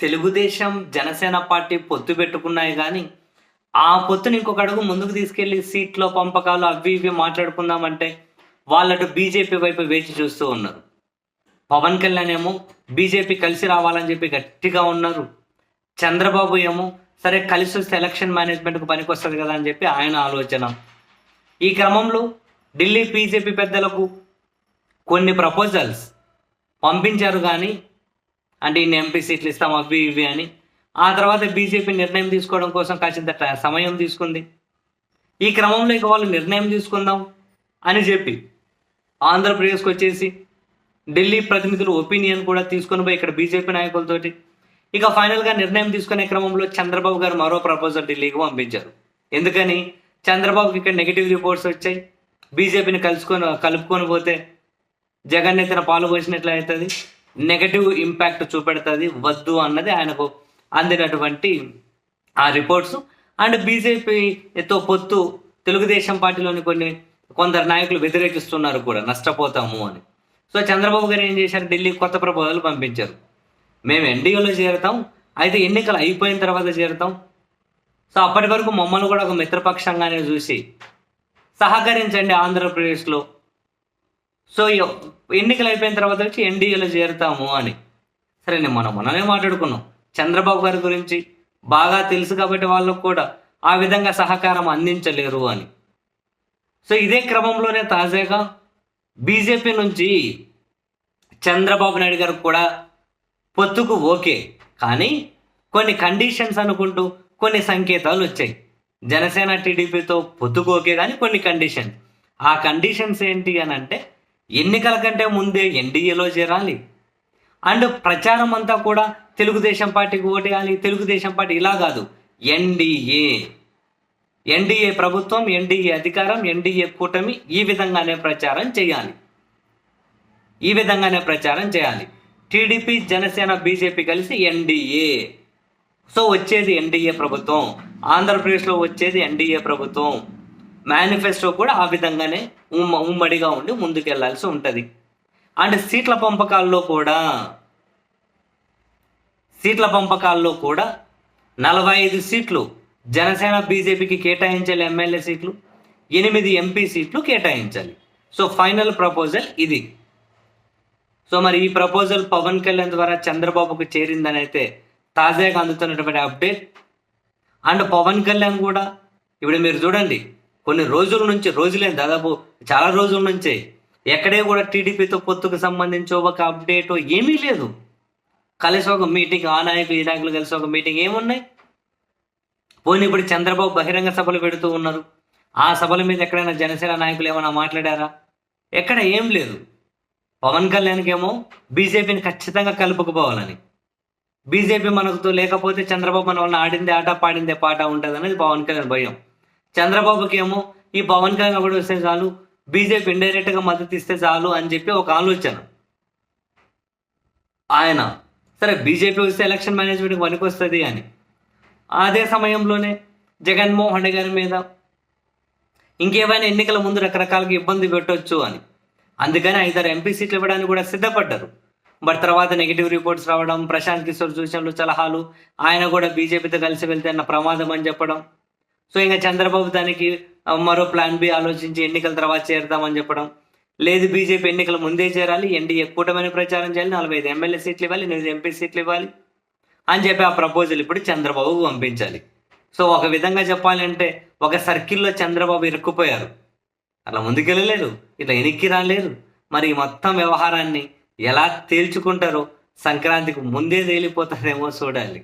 Telugu Desam Janasena party పొత్తు పెట్టుకున్నాయి కానీ ఆ పొత్తుని ఇంకొక అడుగు ముందుకు తీసుకెళ్ళి సీట్లో పంపకాలు అవి ఇవి మాట్లాడుకుందామంటే వాళ్ళటు బీజేపీ వైపు వేచి చూస్తూ ఉన్నారు. పవన్ కళ్యాణ్ ఏమో బీజేపీ కలిసి రావాలని చెప్పి గట్టిగా ఉన్నారు. చంద్రబాబు ఏమో సరే కలిసి వస్తే ఎలక్షన్ మేనేజ్మెంట్కు పనికొస్తుంది కదా అని చెప్పి ఆయన ఆలోచన. ఈ క్రమంలో ఢిల్లీ బీజేపీ పెద్దలకు కొన్ని ప్రపోజల్స్ పంపించారు కానీ అంటే ఇన్ని ఎంపీ సీట్లు ఇస్తాం అవి ఇవి అని. ఆ తర్వాత బీజేపీ నిర్ణయం తీసుకోవడం కోసం కాసింత సమయం తీసుకుంది. ఈ క్రమంలో ఇక వాళ్ళు నిర్ణయం తీసుకుందాం అని చెప్పి ఆంధ్రప్రదేశ్కి వచ్చేసి ఢిల్లీ ప్రతినిధులు ఒపీనియన్ కూడా తీసుకొని పోయి ఇక్కడ బీజేపీ నాయకులతోటి ఇక ఫైనల్గా నిర్ణయం తీసుకునే క్రమంలో చంద్రబాబు గారు మరో ప్రపోజల్ ఢిల్లీకి పంపించారు. ఎందుకని? చంద్రబాబుకి ఇక్కడ నెగిటివ్ రిపోర్ట్స్ వచ్చాయి. బీజేపీని కలుసుకొని కలుపుకొని పోతే జగన్ ఎత్తిన పాలు పోసినట్లు అవుతుంది. నెగటివ్ ఇంపాక్ట్ చూపెడుతుంది వద్దు అన్నది ఆయనకు అందినటువంటి ఆ రిపోర్ట్స్ అండ్ బీజేపీతో పొత్తు తెలుగుదేశం పార్టీలోని కొన్ని కొందరు నాయకులు వ్యతిరేకిస్తున్నారు కూడా నష్టపోతాము అని. సో చంద్రబాబు గారు ఏం చేశారు? ఢిల్లీ కొత్త ప్రపోజల్ పంపించారు. మేము ఎన్డీఏలో చేరుతాం అయితే ఎన్నికలు అయిపోయిన తర్వాత చేరుతాం. సో అప్పటి వరకు మమ్మల్ని కూడా ఒక మిత్రపక్షంగానే చూసి సహకరించండి ఆంధ్రప్రదేశ్లో. సో ఎన్నికలు అయిపోయిన తర్వాత వచ్చి ఎన్డీఏలో చేరుతాము అని. సరే నేను మనం మనమే మాట్లాడుకున్నాం. చంద్రబాబు గారి గురించి బాగా తెలుసు కాబట్టి వాళ్ళకు కూడా ఆ విధంగా సహకారం అందించలేరు అని. సో ఇదే క్రమంలోనే తాజాగా బీజేపీ నుంచి చంద్రబాబు నాయుడు గారు కూడా పొత్తుకు ఓకే. కానీ కొన్ని కండిషన్స్ అనుకుంటూ కొన్ని సంకేతాలు వచ్చాయి. జనసేన టీడీపీతో పొత్తుకు ఓకే కానీ కొన్ని కండిషన్స్. ఆ కండిషన్స్ ఏంటి అని అంటే ఎన్నికల కంటే ముందే ఎన్డీఏలో చేరాలి. అండ్ ప్రచారం అంతా కూడా తెలుగుదేశం పార్టీకి ఓటేయాలి. తెలుగుదేశం పార్టీ ఇలా కాదు. ఎన్డీఏ. ఎన్డీఏ ప్రభుత్వం ఎన్డీఏ అధికారం ఎన్డీఏ కూటమి ఈ విధంగానే ప్రచారం చేయాలి. ఈ విధంగానే ప్రచారం చేయాలి. టీడీపీ జనసేన బీజేపీ కలిసి ఎన్డీఏ. సో వచ్చేది ఎన్డీఏ ప్రభుత్వం. ఆంధ్రప్రదేశ్లో వచ్చేది ఎన్డీఏ ప్రభుత్వం. మేనిఫెస్టో కూడా ఆ విధంగానే ఉమ్మ ఉమ్మడిగా ఉండి ముందుకెళ్ళాల్సి ఉంటుంది. అండ్ సీట్ల పంపకాల్లో కూడా సీట్ల పంపకాల్లో కూడా నలభై ఐదు సీట్లు జనసేన బీజేపీకి కేటాయించాలి ఎమ్మెల్యే సీట్లు ఎనిమిది ఎంపీ సీట్లు కేటాయించాలి. సో ఫైనల్ ప్రపోజల్ ఇది. సో మరి ఈ ప్రపోజల్ పవన్ కళ్యాణ్ ద్వారా చంద్రబాబుకు చేరిందని అయితే తాజాగా అందుతున్నటువంటి అప్డేట్. అండ్ పవన్ కళ్యాణ్ కూడా ఇప్పుడు మీరు చూడండి కొన్ని రోజుల నుంచి రోజులే దాదాపు చాలా రోజుల నుంచే ఎక్కడే కూడా టీడీపీతో పొత్తుకు సంబంధించి ఒక అప్డేట్ ఏమీ లేదు. కలిసి ఒక మీటింగ్ ఆ నాయకులు ఈ నాయకులు కలిసి ఒక మీటింగ్ ఏమున్నాయి? పోనీ ఇప్పుడు చంద్రబాబు బహిరంగ సభలు పెడుతూ ఉన్నారు. ఆ సభల మీద ఎక్కడైనా జనసేన నాయకులు ఏమైనా మాట్లాడారా? ఎక్కడ ఏం లేదు. పవన్ కళ్యాణ్కి ఏమో బీజేపీని ఖచ్చితంగా కలుపుకుపోవాలని. బీజేపీ మనకుతో లేకపోతే చంద్రబాబు మన వలన ఆడిందే ఆట పాడిందే పాట ఉంటుంది అనేది పవన్ కళ్యాణ్ భయం. చంద్రబాబుకి ఏమో ఈ పవన్ కళ్యాణ్ ఒకటి వస్తే చాలు బీజేపీ ఇండైరెక్ట్గా మద్దతు ఇస్తే చాలు అని చెప్పి ఒక ఆలోచన. ఆయన సరే బీజేపీ వస్తే ఎలక్షన్ మేనేజ్మెంట్కి పనికొస్తుంది అని. అదే సమయంలోనే జగన్మోహన్ రెడ్డి గారి మీద ఇంకేమైనా ఎన్నికల ముందు రకరకాలుగా ఇబ్బంది పెట్టవచ్చు అని. అందుకని ఐదారు ఎంపీ సీట్లు ఇవ్వడానికి కూడా సిద్ధపడ్డారు. బట్ తర్వాత నెగిటివ్ రిపోర్ట్స్ రావడం ప్రశాంత్ కిషోర్ సూచనలు సలహాలు ఆయన కూడా బీజేపీతో కలిసి వెళ్తే అన్న ప్రమాదం అని చెప్పడం. సో ఇంకా చంద్రబాబు దానికి మరో ప్లాన్ బి ఆలోచించి ఎన్నికల తర్వాత చేరుతామని చెప్పడం. లేదు బీజేపీ ఎన్నికల ముందే చేరాలి ఎన్డీఏ కూటమని ప్రచారం చేయాలి నలభై ఐదు ఎమ్మెల్యే సీట్లు ఇవ్వాలి ఎనిమిది ఎంపీ సీట్లు ఇవ్వాలి అని చెప్పి ఆ ప్రపోజల్ ఇప్పుడు చంద్రబాబుకు పంపించాలి. సో ఒక విధంగా చెప్పాలంటే ఒక సర్కిల్లో చంద్రబాబు ఇరుక్కుపోయారు. అలా ముందుకెళ్ళలేరు ఇట్లా ఎనిక్కి రాలేరు మరి మొత్తం వ్యవహారాన్ని ఎలా తేల్చుకుంటారో సంక్రాంతికి ముందే తేలిపోతారేమో చూడాలి.